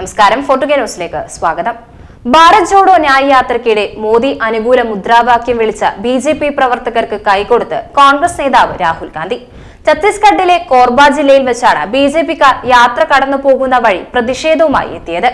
നമസ്കാരം. ഫോട്ടോ ന്യൂസിലേക്ക് സ്വാഗതം. ഭാരത് ജോഡോ ന്യായ് യാത്രയ്ക്കിടെ മോദി അനുകൂല മുദ്രാവാക്യം വിളിച്ച ബി ജെ പി പ്രവർത്തകർക്ക് കൈകൊടുത്ത് കോൺഗ്രസ് നേതാവ് രാഹുൽ ഗാന്ധി. ഛത്തീസ്ഗഡിലെ കോർബ ജില്ലയിൽ വെച്ചാണ് ബി ജെ പിക്കാർ യാത്ര കടന്നു പോകുന്ന വഴി പ്രതിഷേധവുമായി എത്തിയത്.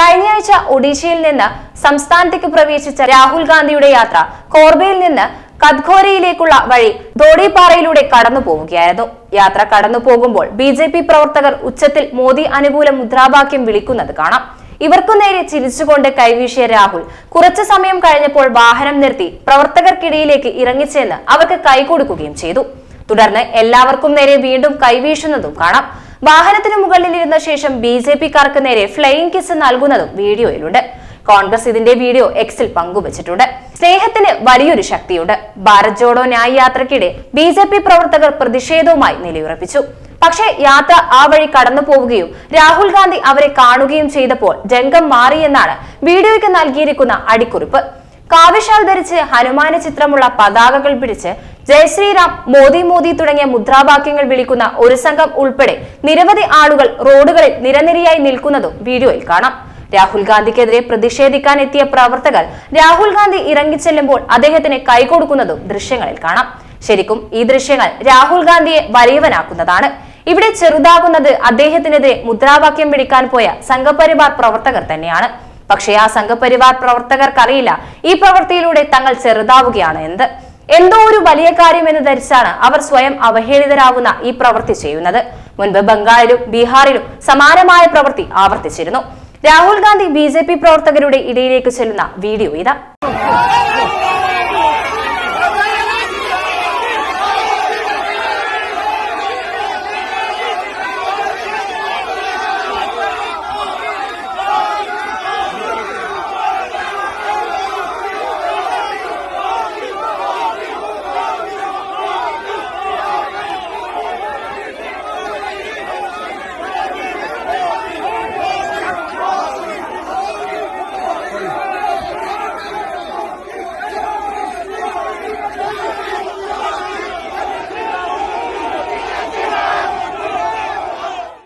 കഴിഞ്ഞയാഴ്ച ഒഡീഷയിൽ നിന്ന് സംസ്ഥാനത്തേക്ക് പ്രവേശിച്ച രാഹുൽ ഗാന്ധിയുടെ യാത്ര കോർബയിൽ നിന്ന് കദ്ഘോരയിലേക്കുള്ള വഴി ധോഡിപ്പാറയിലൂടെ കടന്നു പോവുകയായിരുന്നു. യാത്ര കടന്നു പോകുമ്പോൾ ബി ജെ പി പ്രവർത്തകർ ഉച്ചത്തിൽ മോദി അനുകൂല മുദ്രാവാക്യം വിളിക്കുന്നത് കാണാം. ഇവർക്കു നേരെ ചിരിച്ചുകൊണ്ട് കൈവീശിയ രാഹുൽ കുറച്ചു സമയം കഴിഞ്ഞപ്പോൾ വാഹനം നിർത്തി പ്രവർത്തകർക്കിടയിലേക്ക് ഇറങ്ങിച്ചെന്ന് അവർക്ക് കൈകൊടുക്കുകയും ചെയ്തു. തുടർന്ന് എല്ലാവർക്കും നേരെ വീണ്ടും കൈവീശുന്നതും കാണാം. വാഹനത്തിന് മുകളിലിരുന്ന ശേഷം ബി ജെ പിക്കാർക്ക് നേരെ ഫ്ലൈയിങ് കിസ് നൽകുന്നതും വീഡിയോയിലുണ്ട്. കോൺഗ്രസ് ഇതിന്റെ വീഡിയോ എക്സിൽ പങ്കുവച്ചിട്ടുണ്ട്. സ്നേഹത്തിന് വലിയൊരു ശക്തിയുണ്ട്. ഭാരത് ജോഡോ ന്യായ് യാത്രയ്ക്കിടെ ബി ജെ പി പ്രവർത്തകർ പ്രതിഷേധവുമായി നിലയുറപ്പിച്ചു. പക്ഷേ യാത്ര ആ വഴി കടന്നു പോവുകയും രാഹുൽ ഗാന്ധി അവരെ കാണുകയും ചെയ്തപ്പോൾ രംഗം മാറിയെന്നാണ് വീഡിയോയ്ക്ക് നൽകിയിരിക്കുന്ന അടിക്കുറിപ്പ്. കാവിശാൽ ധരിച്ച് ഹനുമാന ചിത്രമുള്ള പതാകകൾ പിടിച്ച് ജയ് ശ്രീറാം മോദി മോദി തുടങ്ങിയ മുദ്രാവാക്യങ്ങൾ വിളിക്കുന്ന ഒരു സംഘം ഉൾപ്പെടെ നിരവധി ആളുകൾ റോഡുകളിൽ നിരനിരയായി നിൽക്കുന്നതും വീഡിയോയിൽ കാണാം. രാഹുൽ ഗാന്ധിക്കെതിരെ പ്രതിഷേധിക്കാൻ എത്തിയ പ്രവർത്തകർ രാഹുൽ ഗാന്ധി ഇറങ്ങിച്ചെല്ലുമ്പോൾ അദ്ദേഹത്തിന് കൈകൊടുക്കുന്നതും ദൃശ്യങ്ങളിൽ കാണാം. ശരിക്കും ഈ ദൃശ്യങ്ങൾ രാഹുൽ ഗാന്ധിയെ വലിയവനാക്കുന്നതാണ്. ഇവിടെ ചെറുതാകുന്നത് അദ്ദേഹത്തിനെതിരെ മുദ്രാവാക്യം പിടിക്കാൻ പോയ സംഘപരിവാർ പ്രവർത്തകർ തന്നെയാണ്. പക്ഷേ ആ സംഘപരിവാർ പ്രവർത്തകർക്കറിയില്ല ഈ പ്രവൃത്തിയിലൂടെ തങ്ങൾ ചെറുതാവുകയാണ് എന്ത്. എന്തോ ഒരു വലിയ കാര്യം എന്ന് ധരിച്ചാണ് അവർ സ്വയം അവഹേളിതരാകുന്ന ഈ പ്രവൃത്തി ചെയ്യുന്നത്. മുൻപ് ബംഗാളിലും ബീഹാറിലും സമാനമായ പ്രവൃത്തി ആവർത്തിച്ചിരുന്നു. രാഹുൽ ഗാന്ധി ബി പ്രവർത്തകരുടെ ഇടയിലേക്ക് ചെല്ലുന്ന വീഡിയോ ഇതാ.